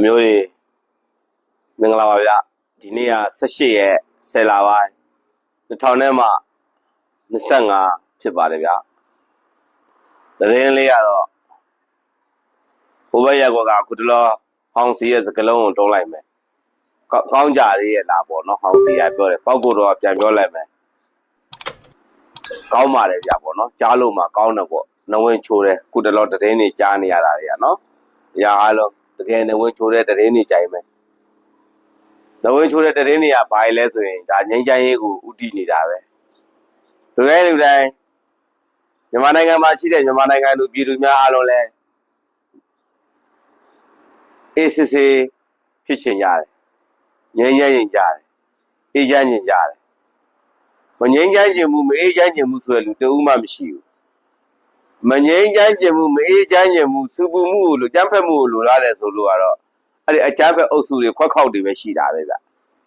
အမျိုးတွေမင်္ဂလာပါဗျဒီနေ့က18ရက်10လပိုင်း2000နဲ့မှ25ဖြစ်ပါတယ်ဗျသတင်းလေးကတော့ဘိုးဘက်ရက်ကွက်ကခုတလောဟောင်းစီရဲ့စကလုံးကိုတုံးလိုက်မယ်ကောကောင်းကြလေးရဲ့လာပေါ့နော်ဟောင်းစီကပြောတယ်ပောက်ကိုတော့ပြန်ပြောလိုက်မယ်ကောင်းပါတယ်ဗျပေါ့နော်ကြားလို့မှကောင်းတယ်ပေါ့နဝင်ချိုးတယ်ခုတလောသတင်းတွေကြားနေရတာတွေကနော်အရာအားလုံး တကယ်နဝင်ချိုးတဲ့သတင်းတွေကြိုင်မယ်နဝင်းချိုးတဲ့တရင်တွေကဘာလဲဆိုရင်ဒါငိမ့်ချမ်းရေးကိုဥတည်နေတာပဲလူတိုင်းလူတိုင်းမြန်မာနိုင်ငံမှာရှိတဲ့မြန်မာနိုင်ငံလူပြည်သူများအားလုံးလဲအေးစစ်စစ်ဖြစ်ချင်ကြတယ်ငြိမ်းချမ်းရင်ကြတယ်အေးချမ်းရင်ကြတယ်မငြိမ်းချမ်းခြင်းမှုမအေးချမ်းခြင်းမှုဆိုတဲ့လူတဦးမှမရှိဘူး မငြိမ်းချမ်းခြင်းမှုမအေးချမ်းခြင်းမှုစူပူမှုကိုလိုကြမ်းဖက်မှုကိုလိုလားတယ်ဆိုလို့ကတော့အဲ့ဒီအကြမ်းဖက်အုပ်စုတွေခွက်ခေါက်တွေပဲရှိတာပဲဗျ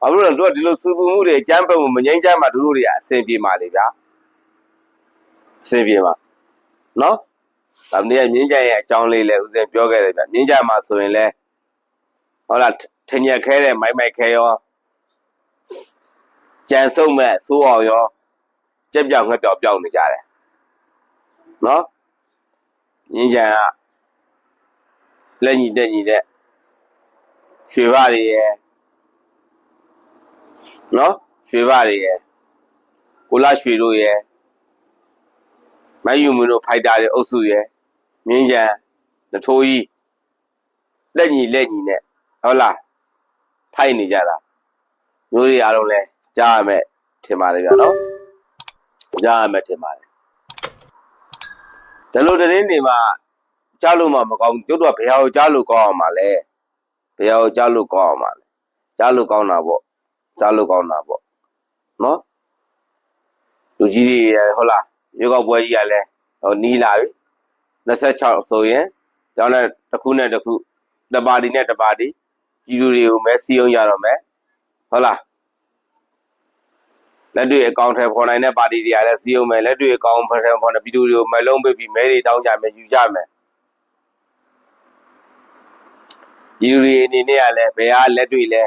ဘာလို့လဲတို့ကဒီလိုစူပူမှုတွေအကြမ်းဖက်မှုမငြိမ်းချမ်းမှတို့တို့တွေကအဆင်ပြေမှာလေဗျာအဆင်ပြေမှာနော်ဒါမင်းကငြိမ်းချမ်းရဲ့အကြောင်းလေးလဲဦးစင်ပြောခဲ့တယ်ဗျငြိမ်းချမ်းမှာဆိုရင်လဲဟုတ်လားထညက်ခဲတဲ့မိုက်မိုက်ခဲရောကြံစုံမဲ့စိုးအောင်ရောကြက်ပြောင်ငှက်ပြောင်ပြောင်နေကြတယ်နော် ငြိမ်းချမ်းကလက်ညီတက်ညီတဲ့ရွှေဘတွေရဲ့နော်ရွှေဘတွေရယ်ကိုလာရွှေတို့ရယ်မယူမင်းတို့ဖိုက်တာတွေအုပ်စုရယ်မြင်းရန်နထိုးကြီးလက်ညီလက်ညီနဲ့ဟုတ်လားဖိုက်နေကြတာမျိုးတွေအားလုံးလဲကြားရမယ်ထင်ပါတယ်ဗျာနော်ကြားရမယ်ထင်ပါတယ် ဒါလို့တရင်တွေမှာကြားလို့မှမကောင်းဘူးတို့တော့ဘယ်ဟာကိုကြားလို့ကောင်းအောင်ပါလဲဘယ်ဟာကိုကြားလို့ကောင်းအောင်ပါလဲကြားလို့ကောင်းတာပေါ့ကြားလို့ကောင်းတာပေါ့နော်လူကြီးတွေရဟုတ်လားရွေးကောက်ပွဲကြီးကလည်းဟိုနီးလာပြီ26ဆိုရင်ကျောင်းနဲ့တစ်ခုနဲ့တစ်ခုတစ်ပါတီနဲ့တစ်ပါတီပြည်သူတွေကိုမဲစီအောင်ရတော့မယ်ဟုတ်လား လက်တွေ့အကောင့်ထဲပေါ်နိုင်တဲ့ပါတီတွေကလည်းစီအောင်မယ်လက်တွေ့အကောင့်ထဲပေါ်တဲ့ပြည်သူတွေကိုမဲလုံးပေးပြီးမဲတွေတောင်းကြမယ်ယူကြမယ်ပြည်သူတွေအနေနဲ့ကလည်းဘယ်ဟာလက်တွေ့လဲ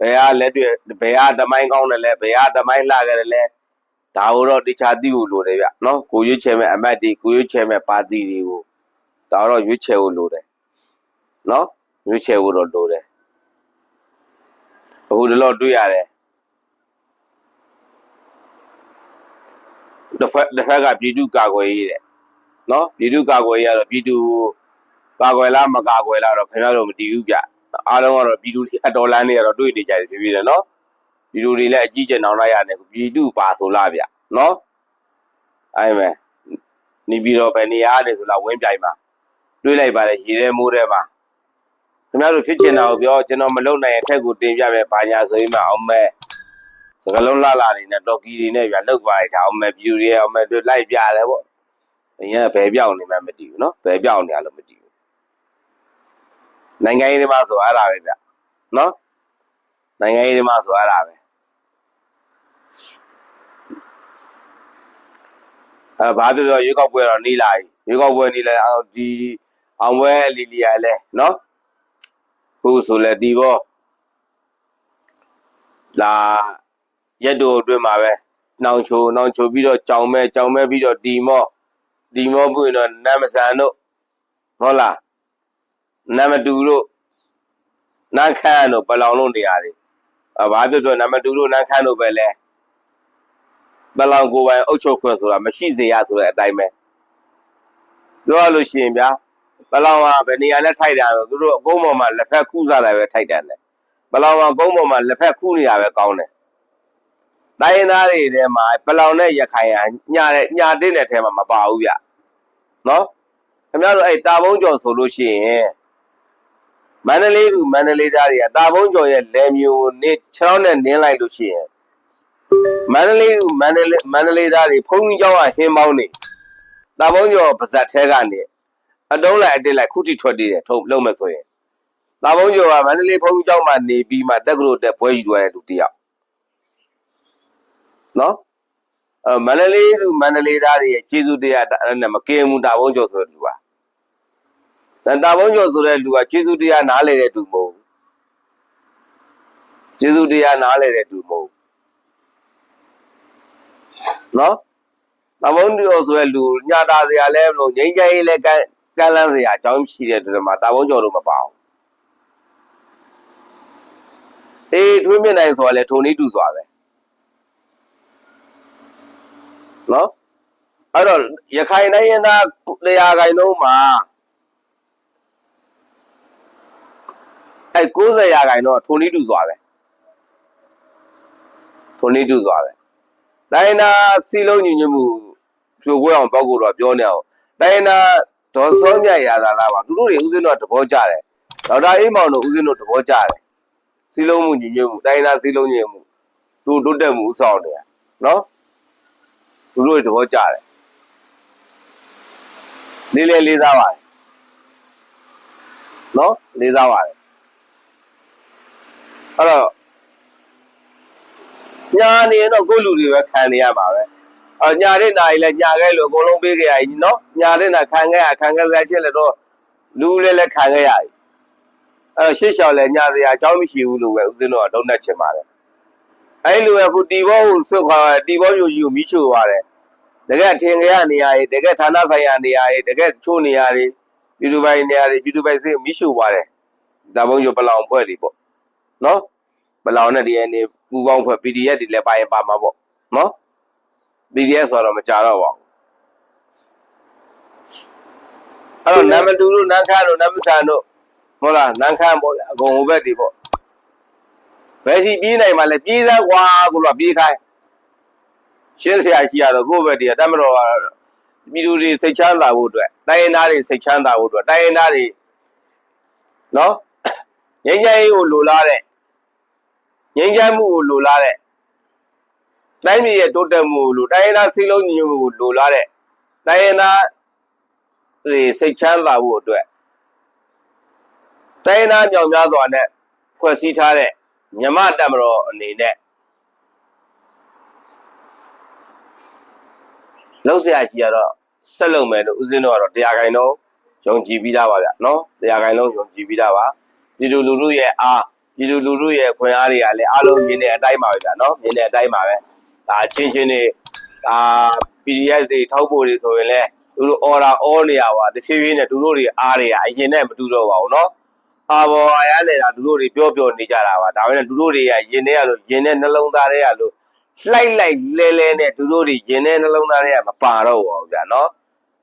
ဘယ်ဟာလက်တွေ့ဘယ်ဟာတမိုင်းကောင်းတယ်လဲဘယ်ဟာတမိုင်းလှခဲ့တယ်လဲဒါကိုတော့တခြားသိဖို့လိုတယ်ဗျနော်ကိုရွေးချယ်မဲ့အမတ်တွေကိုရွေးချယ်မဲ့ပါတီတွေကိုဒါတော့ရွေးချယ်ဖို့လိုတယ်နော်ရွေးချယ်ဖို့တော့လိုတယ်အခုဒီတော့တွေ့ရတယ် တစ်ဖက်တစ်ဖက်ကပြည်သူကာကွယ်ရေးတဲ့နော်ပြည်သူကာကွယ်ရေးကတော့ပြည်သူကာကွယ်လားမကာကွယ်လားတော့ခင်ဗျားတို့မတည်ဘူးဗျအားလုံးကတော့ပြည်သူတွေအတော်လန်းနေရတော့တွေ့နေကြတယ်ဖြစ်ဖြစ်တယ်နော်ပြည်သူတွေလည်းအကြီးကျယ်နောင်လိုက်ရတယ်ပြည်သူပါဆိုလားဗျနော်အဲ့မဲ့နေပြီးတော့ဘယ်နေရာလဲဆိုလားဝင်းပြိုင်မှာတွေးလိုက်ပါတယ်ရေထဲမိုးထဲမှာခင်ဗျားတို့ဖြစ်ချင်တာကိုပြောကျွန်တော်မလုပ်နိုင်ရင်ထက်ကိုတင်ပြမယ်ဘာညာဆိုရင်မှအောင်မဲစ ကလုံးလာလာနေနဲ့တော်ကီတွေနဲ့ဗျလောက်ပါလိုက်တာအောင်မဲပြည်သူတွေအောင်မဲတို့လိုက်ပြတယ်ပေါ့အရင်ကဘယ်ပြောင်းနေမှမတည်ဘူးနော်ဘယ်ပြောင်းနေရလို့မတည်ဘူးနိုင်ငံရေးတွေမှာဆိုအဲ့ဒါပဲဗျနော်နိုင်ငံရေးတွေမှာဆိုအဲ့ဒါပဲအဲဘာပြောပြောရွေးကောက်ပွဲတော့နေလာပြီရွေးကောက်ပွဲနေလာအောင်ဒီအောင်ပွဲအလီလီယာလဲနော်ခုဆိုလဲဒီဘောလာ ရက်တို့အတွင်းမှာပဲနှောင်ချိုနှောင်ချိုပြီးတော့ကြောင်မဲကြောင်မဲပြီးတော့ဒီမော့ဒီမော့ပြီးတော့နမ်မဆန်တို့ဟုတ်လားနမ်မတူတို့နန်းခမ်းတို့ပလောင်တို့နေရာတွေအဘာပြောပြောနံပါတ်2တို့နန်းခမ်းတို့ပဲလဲပလောင်ကိုယ်ပိုင်အုပ်ချုပ်ခွင့်ဆိုတာမရှိစေရဆိုတဲ့အတိုင်းပဲပြောရလို့ရှိရင်ဗျာပလောင်ကဘယ်နေရာနဲ့ထိုက်တာလဲသူတို့အကုန်းပေါ်မှာလက်ဖက်ခုစားတာပဲထိုက်တယ်လေပလောင်ကကုန်းပေါ်မှာလက်ဖက်ခုနေတာပဲကောင်းတယ် တိုင်းရင်းသားတွေထဲမှာပလောင်နဲ့ရခိုင်ဟာညာတဲ့ညာတင်းတဲ့ထဲမှာမပါဘူးဗျနော်ခင်ဗျားတို့အဲ့တာဘုံကျော်ဆိုလို့ရှိရင်မန္တလေးသူမန္တလေးသားတွေကတာဘုံကျော်ရဲ့လက်မျိုးနဲ့ချောင်းနဲ့နင်းလိုက်လို့ရှိရင်မန္တလေးသူမန္တလေးမန္တလေးသားတွေဖုန်ကြီးကျောင်းကဟင်းပေါင်းနေတာဘုံကျော်ပါဇက်ထဲကနေအတုံးလိုက်အတက်လိုက်ခုထိထွက်သေးတယ်ထုံလုံးမယ်ဆိုရင်တာဘုံကျော်ကမန္တလေးဖုန်ကြီးကျောင်းမှာနေပြီးမှတက္ကသိုလ်တက်ပွဲယူသွားတဲ့လူတယောက် နော်အဲမန္တလေးလူမန္တလေးသားတွေရဲ့ကျေးဇူးတရားအဲ့နဲ့မကင်းဘူးတာဘုံကျော်ဆိုတဲ့လူပါတန်တာဘုံကျော်ဆိုတဲ့လူကကျေးဇူးတရားနားလေတဲ့သူမဟုတ်ဘူးကျေးဇူးတရားနားလဲတဲ့သူမဟုတ်နော်တမုံကျော်ဆိုတဲ့လူညတာစရာလဲမလို့ငိမ့်ကြရေးလဲကကလန်းစရာအကြောင်းရှိတဲ့သူတွေမှာတမုံကျော်တို့မပါဘူးအေးထွေးမြင့်နိုင်ဆိုတာလဲထုံနေတူစွာပဲ နော်အဲ့တော့ရခိုင်တိုင်းရင်းသားတရားခိုင်လုံးမှာအဲ90ရာခိုင်တော့ထုံနေတူစွာပဲထုံနေတူစွာပဲတိုင်းနာစီလုံးညီညွတ်မှုဖြိုခွဲအောင်ပောက်ကိုတော့ပြောနေအောင်တိုင်းနာဒေါ်စောမြတ်ရာသာလာပါသူတို့တွေဥစဉ်တော့သဘောကျတယ်ဒေါက်တာအေးမောင်တို့ဥစဉ်တို့သဘောကျတယ်စီလုံးမှုညီညွတ်မှုတိုင်းနာစီလုံးညီညွတ်မှုသူတိုးတက်မှုဥဆောင်တယ်နော် သူတို့တွေသဘောကျတယ်လေးလေးလေးစားပါတယ်နော်လေးစားပါတယ်အဲ့တော့ညာနေရင်တော့ကိုယ့်လူတွေပဲခံနေရမှာပဲအော်ညာတဲ့နာရီလဲညာခဲ့လို့အကုန်လုံးပေးခဲ့ရည်နော်ညာတဲ့နာခံခဲ့ရခံခဲ့ရရှင်းလဲတော့လူလည်းလည်းခံခဲ့ရည်အဲ့တော့ရှေ့လျှောက်လဲညာစရာအကြောင်းမရှိဘူးလို့ပဲဦးဇင်းတို့ကတုံးနဲ့ချင်ပါတယ်အဲ့လိုပဲခုတီဘောကိုဆွတ်ခွာတီဘောမျိုးကြီးကိုမိချိုပါတယ် တကယ်ထင်ကြရနေရည်တကယ်ဌာနဆိုင်ရာနေရာတွေတကယ်ချိုးနေရာတွေပြည်သူပိုင်းနေရာတွေပြည်သူပိုင်းစိမိချိုပါတယ်ဒါဘုံကျော်ပလောင်ဖွဲ့တွေပေါ့နော်ပလောင်နဲ့ဒီအနေပူပေါင်းဖွဲ့ PDF တွေလည်းပါရင်ပါမှာပေါ့နော် PDF ဆိုတော့မကြတော့ပါဘူးအဲ့တော့နံပါတ်2တို့နန်းခမ်းတို့နံပါတ်3တို့ဟုတ်လားနန်းခမ်းပေါ့ဗျာအကုန်ဟိုဘက်တွေပေါ့ဘယ်ရှိပြေးနိုင်မှလဲပြေးသားကွာဆိုတော့ပြေးခိုင်း ရှင်းစရာရှိရတော့ကိုယ့်ဘက်တည်းကတမတော်ကပြည်သူတွေစိတ်ချမ်းသာဖို့အတွက်တိုင်းရင်းသားတွေစိတ်ချမ်းသာဖို့အတွက်တိုင်းရင်းသားတွေနော်ငြိမ်းချမ်းရေးကိုလိုလားတဲ့ငြိမ်းချမ်းမှုကိုလိုလားတဲ့တိုင်းပြည်ရဲ့တိုးတက်မှုကိုလိုတိုင်းရင်းသားစီးလုံးညီညွတ်မှုကိုလိုလားတဲ့တိုင်းရင်းသားတွေစိတ်ချမ်းသာဖို့အတွက်တိုင်းရင်းသားမြောင်များစွာနဲ့ဖွဲ့စည်းထားတဲ့မြမတက်မတော်အနေနဲ့ လောက်ဆရာကြီးကတော့ဆက်လုပ်မယ်လို့ဦးစင်းတို့ကတော့တရားခိုင်တော့ယုံကြည်ပြီးသားပါဗျနော်တရားခိုင်လုံးယုံကြည်ပြီးသားပါပြည်သူလူထုရဲ့အားပြည်သူလူထုရဲ့ခွင့်အားတွေကလည်းအားလုံးမြင်တဲ့အတိုင်းပါပဲဗျနော်မြင်တဲ့အတိုင်းပါပဲဒါချင်းချင်းတွေဒါ PDF တွေထောက်ဖို့တွေဆိုရင်လည်းသူတို့ order all နေရပါတဖြည်းဖြည်းနဲ့သူတို့တွေအားတွေကအရင်နဲ့မတူတော့ပါဘူးနော်အာဘော်အားရနေတာသူတို့တွေပြောပြောနေကြတာပါဒါပေမဲ့သူတို့တွေကယင်ထဲရလို့ယင်ထဲနှလုံးသားထဲရလို့ လှိုက်လိုက်လဲလဲနဲ့သူတို့တွေရင်ထဲနှလုံးသားထဲကမပါတော့ပါဘူးဗျာနော်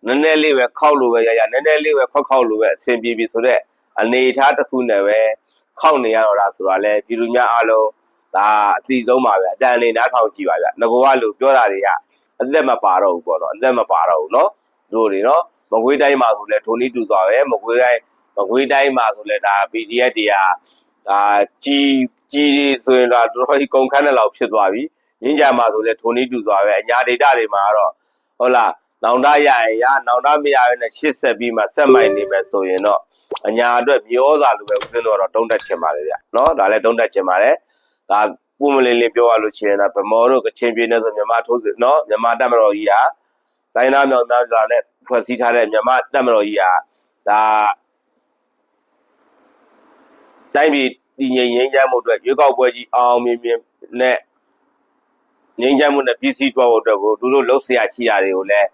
နည်းနည်းလေးပဲခောက်လို့ပဲရရနည်းနည်းလေးပဲခောက်ခောက်လို့ပဲအဆင်ပြေပြီဆိုတော့အနေအထားတစ်ခုနဲ့ပဲခောက်နေရတော့တာဆိုတာလဲပြည်သူများအားလုံးဒါအတိဆုံးပါဗျာအတန်လေးနားထောင်ကြည့်ပါဗျာငကောကလို့ပြောတာတွေကအသက်မပါတော့ဘူးပေါ့နော်အသက်မပါတော့ဘူးနော်တို့တွေနော်မကွေးတိုင်းမှာဆိုလဲဒိုနီတူသွားပဲမကွေးတိုင်းမကွေးတိုင်းမှာဆိုလဲဒါ PDF တွေကဒါကြီးကြီးဆိုရင်တော့တော်တော်ကြီးကုန်ခန်းတဲ့လောက်ဖြစ်သွားပြီ ရင်းကြမှာဆိုလဲဒိုနီတူသွားပဲအညာဒေတာတွေမှာတော့ဟုတ်လားနောင်တရရင်ရနောင်တမရရင်လည်းရှစ်ဆက်ပြီးမှဆက်မိုင်နေမယ်ဆိုရင်တော့အညာအတွက်မျောစာလိုပဲဦးစင်းတို့ကတော့တုံးတက်ချင်ပါတယ်ဗျနော်ဒါလည်းတုံးတက်ချင်ပါတယ်ဒါပုံမလင်းလေးပြောရလို့ရှိရင်တော့ဗမော်တို့ကချင်ပြည်နယ်ဆိုမြန်မာထိုးစစ်နော်မြန်မာတပ်မတော်ကြီးဟာတိုင်းသားမြောက်များစွာနဲ့ဖွဲ့စည်းထားတဲ့မြန်မာတပ်မတော်ကြီးဟာဒါတိုင်းပြည်တည်ငြိမ်ငြိမ်းချမ်းမှုအတွက်ရွေးကောက်ပွဲကြီးအောင်မြင်မြင်နဲ့ ငြိမ်းချမ်းမှုနဲ့ပြည်စည်းသွားဖို့အတွက်ကိုသူတို့လှုပ်ရှားရှိတာတွေကိုလည်း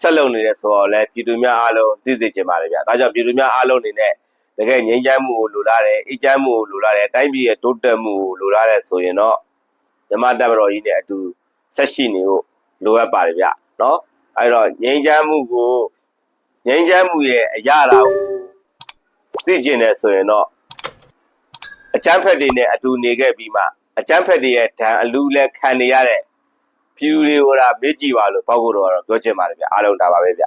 ဆက်လုပ်နေတယ်ဆိုတော့လည်းပြည်သူများအားလုံးသိစေချင်ပါတယ်ဗျ။ဒါကြောင့်ပြည်သူများအားလုံးအနေနဲ့တကယ်ငြိမ်းချမ်းမှုကိုလိုလားတယ်၊အေးချမ်းမှုကိုလိုလားတယ်၊တိုင်းပြည်ရဲ့တိုးတက်မှုကိုလိုလားတယ်ဆိုရင်တော့မြမတပ်မတော်ကြီးနဲ့အတူဆက်ရှိနေဖို့လိုအပ်ပါတယ်ဗျ။နော်။အဲတော့ငြိမ်းချမ်းမှုကိုငြိမ်းချမ်းမှုရဲ့အရာတာကိုသိကျင်တယ်ဆိုရင်တော့အချမ်းဖက်တွေနဲ့အတူနေခဲ့ပြီးမှ အချမ်းဖက်တွေရဲ့ဒဏ်အလူလဲခံနေရတဲ့ပြည်သူတွေကိုဒါမေ့ကြည့်ပါလို့ပေါ့ကိုတော့ပြောချင်ပါတယ်ဗျအားလုံးဒါပါပဲဗျ